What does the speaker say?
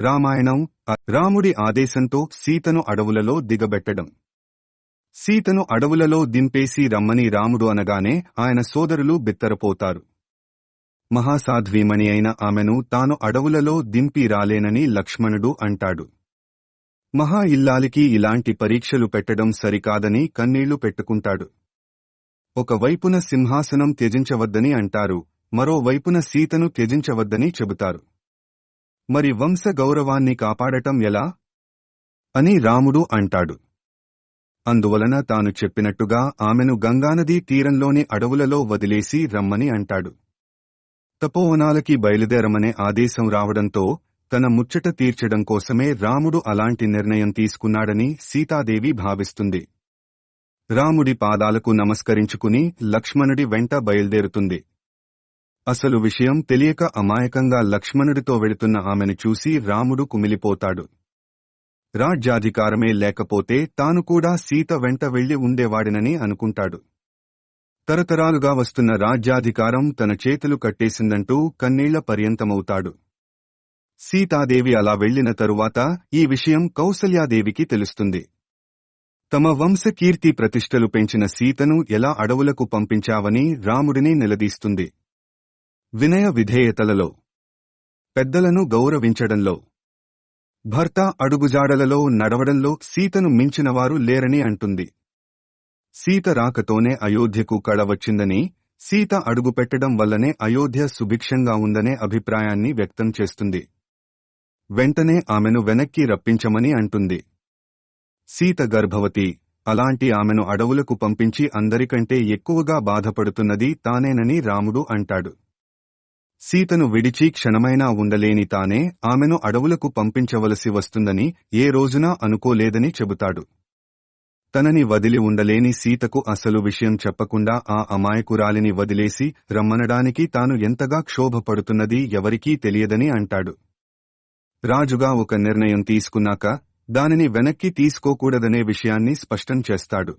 రామాయణం రాముడి ఆదేశంతో సీతను అడవులలో దిగబెట్టడం. సీతను అడవులలో దింపేసి రమ్మని రాముడు అనగానే ఆయన సోదరులు బిత్తరపోతారు. మహాసాధ్వీమణి అయిన ఆమెను తాను అడవులలో దింపి రాలేనని లక్ష్మణుడు అంటాడు. మహా ఇల్లాలికి ఇలాంటి పరీక్షలు పెట్టడం సరికాదని కన్నీళ్ళు పెట్టుకుంటాడు. ఒకవైపున సింహాసనం త్యజించవద్దని అంటారు మరోవైపున సీతను త్యజించవద్దని చెబుతారు. మరి వంశ గౌరవాన్ని కాపాడటం ఎలా? అని రాముడు అంటాడు. అందువలన తాను చెప్పినట్టుగా ఆమెను గంగానదీ తీరంలోని అడవులలో వదిలేసి రమ్మని అంటాడు. తపోవనాలకి బయలుదేరమనే ఆదేశం రావడంతో తన ముచ్చట తీర్చడం కోసమే రాముడు అలాంటి నిర్ణయం తీసుకున్నాడని సీతాదేవి భావిస్తుంది. రాముడి పాదాలకు నమస్కరించుకుని లక్ష్మణుడి వెంట బయలుదేరుతుంది. అసలు విషయం తెలియక అమాయకంగా లక్ష్మణుడితో వెళుతున్న ఆమెను చూసి రాముడు కుమిలిపోతాడు. రాజ్యాధికారమే లేకపోతే తాను కూడా సీత వెంట వెళ్ళి ఉండేవాడినని అనుకుంటాడు. తరతరాలుగా వస్తున్న రాజ్యాధికారం తన చేతులు కట్టేసిందంటూ కన్నీళ్ళ పర్యంతమవుతాడు. సీతాదేవి అలా వెళ్ళిన తరువాత ఈ విషయం కౌసల్యాదేవికి తెలుస్తుంది. తమ వంశ కీర్తి ప్రతిష్టలు పెంచిన సీతను ఎలా అడవులకు పంపించావని రాముడిని నిలదీస్తుంది. వినయ విధేయతలలో పెద్దలను గౌరవించడంలో భర్త అడుగుజాడలలో నడవడంలో సీతను మించినవారు లేరని అంటుంది. సీత రాకతోనే అయోధ్యకు కళ వచ్చిందని సీత అడుగుపెట్టడం వల్లనే అయోధ్య సుభిక్షంగా ఉందనే అభిప్రాయాన్ని వ్యక్తం చేస్తుంది. వెంటనే ఆమెను వెనక్కి రప్పించమని అంటుంది. సీత గర్భవతి అలాంటి ఆమెను అడవులకు పంపించి అందరికంటే ఎక్కువగా బాధపడుతున్నది తానేనని రాముడు అంటాడు. సీతను విడిచి క్షణమైనా ఉండలేని తానే ఆమెను అడవులకు పంపించవలసి వస్తుందని ఏ రోజునా అనుకోలేదని చెబుతాడు. తనని వదిలి ఉండలేని సీతకు అసలు విషయం చెప్పకుండా ఆ అమాయకురాలిని వదిలేసి రమ్మనడానికి తాను ఎంతగా క్షోభపడుతున్నది ఎవరికీ తెలియదని అంటాడు. రాజుగా ఒక నిర్ణయం తీసుకున్నాక దానిని వెనక్కి తీసుకోకూడదనే విషయాన్ని స్పష్టం చేస్తాడు.